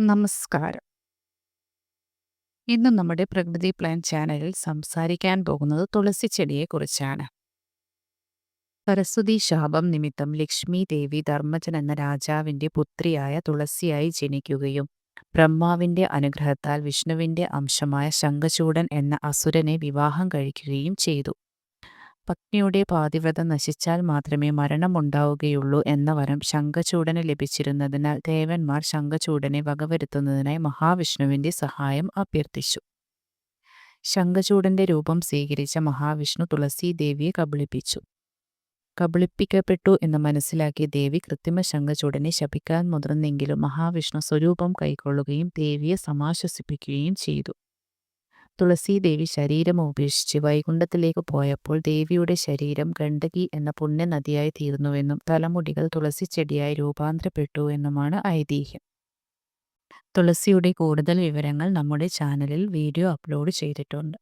നമസ്കാരം. ഇന്ന് നമ്മുടെ പ്രകൃതി പ്ലാൻ ചാനലിൽ സംസാരിക്കാൻ പോകുന്നത് തുളസി ചെടിയെക്കുറിച്ചാണ് സരസ്വതി ശാപം നിമിത്തം ലക്ഷ്മി ദേവി ധർമ്മജൻ എന്ന രാജാവിന്റെ പുത്രിയായ തുളസിയായി ജനിക്കുകയും ബ്രഹ്മാവിന്റെ അനുഗ്രഹത്താൽ വിഷ്ണുവിന്റെ അംശമായ ശംഖചൂടൻ എന്ന അസുരനെ വിവാഹം കഴിക്കുകയും ചെയ്തു. പത്നിയുടെ പാതിവ്രതം നശിച്ചാൽ മാത്രമേ മരണമുണ്ടാവുകയുള്ളൂ എന്ന വരം ശംഖചൂടന് ലഭിച്ചിരുന്നതിനാൽ ദേവന്മാർ ശംഖചൂടനെ വകവരുത്തുന്നതിനായി മഹാവിഷ്ണുവിന്റെ സഹായം അഭ്യർത്ഥിച്ചു. ശംഖചൂടന്റെ രൂപം സ്വീകരിച്ച മഹാവിഷ്ണു തുളസി ദേവിയെ കബളിപ്പിച്ചു. കബളിപ്പിക്കപ്പെട്ടു എന്ന് മനസ്സിലാക്കിയ ദേവി കൃത്രിമ ശംഖചൂടനെ ശപിക്കാൻ മുതിർന്നെങ്കിലും മഹാവിഷ്ണു സ്വരൂപം കൈക്കൊള്ളുകയും ദേവിയെ സമാശ്വസിപ്പിക്കുകയും ചെയ്തു. തുളസീദേവി ശരീരം ഉപേക്ഷിച്ച് വൈകുണ്ഠത്തിലേക്ക് പോയപ്പോൾ ദേവിയുടെ ശരീരം ഗണ്ഡകി എന്ന പുണ്യനദിയായി തീർന്നുവെന്നും തലമുടികൾ തുളസി ചെടിയായി രൂപാന്തരപ്പെട്ടു എന്നുമാണ് ഐതിഹ്യം. തുളസിയുടെ കൂടുതൽ വിവരങ്ങൾ നമ്മുടെ ചാനലിൽ വീഡിയോ അപ്ലോഡ് ചെയ്തിട്ടുണ്ട്.